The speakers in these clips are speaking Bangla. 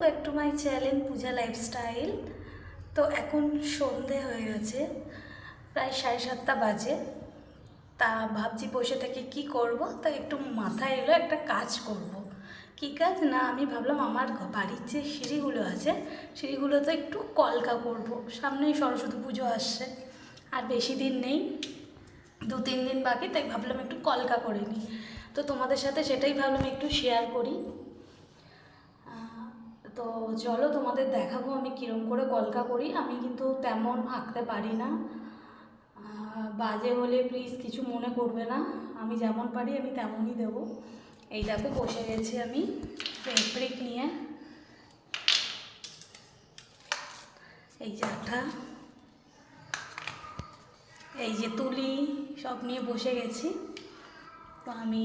Back to my channel Puja lifestyle তো এখন সন্ধে হয়ে গেছে, প্রায় সাড়ে সাতটা বাজে। তা ভাবছি বসে থেকে কি করব? তা একটু মাথায় এলো একটা কাজ করব। কি কাজ? না, আমি ভাবলাম আমার বাড়ির যে সিঁড়িগুলো আছে, সিঁড়িগুলোতে একটু কলকা করব। সামনেই সরস্বতী পুজো আসছে, আর বেশি দিন নেই, দু তিন দিন বাকি, তাই ভাবলাম একটু কলকা করে নিই। তো তোমাদের সাথে সেটাই ভাবলাম একটু শেয়ার করি। চলো তোমাদের দেখাবো আমি কীরম করে কলকা করি। আমি কিন্তু তেমন আঁকতে পারি না। বাজে হলে প্লিজ কিছু মনে করবে না। আমি যেমন পারি আমি তেমনই দেব। এই দেখো বসে গেছি আমি ফেব্রিক নিয়ে। এই আঠা। এই যে তুলি, সব নিয়ে বসে গেছি। তো আমি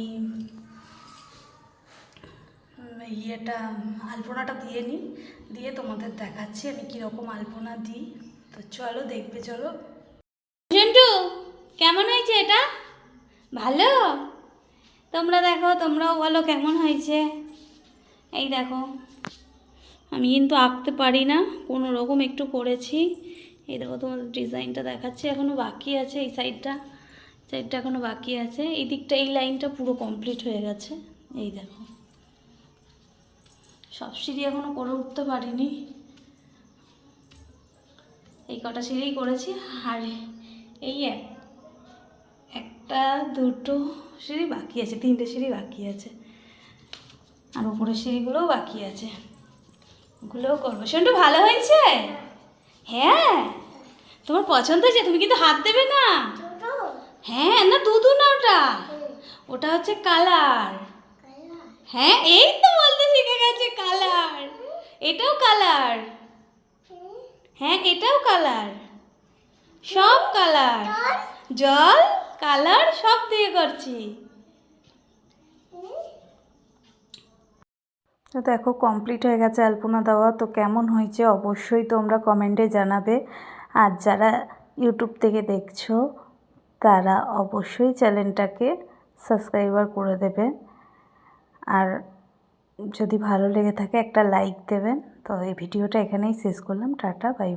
ইয়েটা, আলপনাটা দিয়ে নিই, দিয়ে তোমাদের দেখাচ্ছি আমি কীরকম আলপনা দিই। তো চলো, দেখবে, চলো। জন্টু কেমন হয়েছে এটা? ভালো? তোমরা দেখো, তোমরাও বলো কেমন হয়েছে? এই দেখো, আমি কিন্তু আঁকতে পারি না, কোনো রকম একটু করেছি। এই দেখো, তোমাদের ডিজাইনটা দেখাচ্ছি এখনও বাকি আছে এই সাইডটা। সাইডটা এখনও বাকি আছে। এই দিকটা, এই লাইনটা পুরো কমপ্লিট হয়ে গেছে। এই দেখো। সব সিঁড়ি এখনও করে উঠতে পারিনি। এই কটা সিঁড়ি করেছি আর এই এক একটা দুটো সিঁড়ি বাকি আছে তিনটে সিঁড়ি বাকি আছে। আর উপরের সিঁড়িগুলোও বাকি আছে। ওগুলোও করব। শুনটু ভালো হয়েছে? হ্যাঁ তোমার পছন্দ হয়েছে? তুমি কিন্তু হাত দেবে না। হ্যাঁ না দুধু না ওটা। ওটা হচ্ছে কালার। হ্যাঁ এই তো বলতে শিখে গেছে কালার এটাও কালার হ্যাঁ এটাও কালার সব কালার জল কালার সব দিয়ে করছি। তো দেখো কমপ্লিট হয়ে গেছে আলপনা দেওয়া। তো কেমন হয়েছে অবশ্যই তোমরা কমেন্টে জানাবে। আর যারা ইউটিউব থেকে দেখছ, তারা অবশ্যই চ্যানেলটাকে সাবস্ক্রাইবার করে দেবে। আর যদি ভালো লেগে থাকে একটা লাইক দেবেন। তো এই ভিডিওটা এখানেই শেষ করলাম। Tata bye bye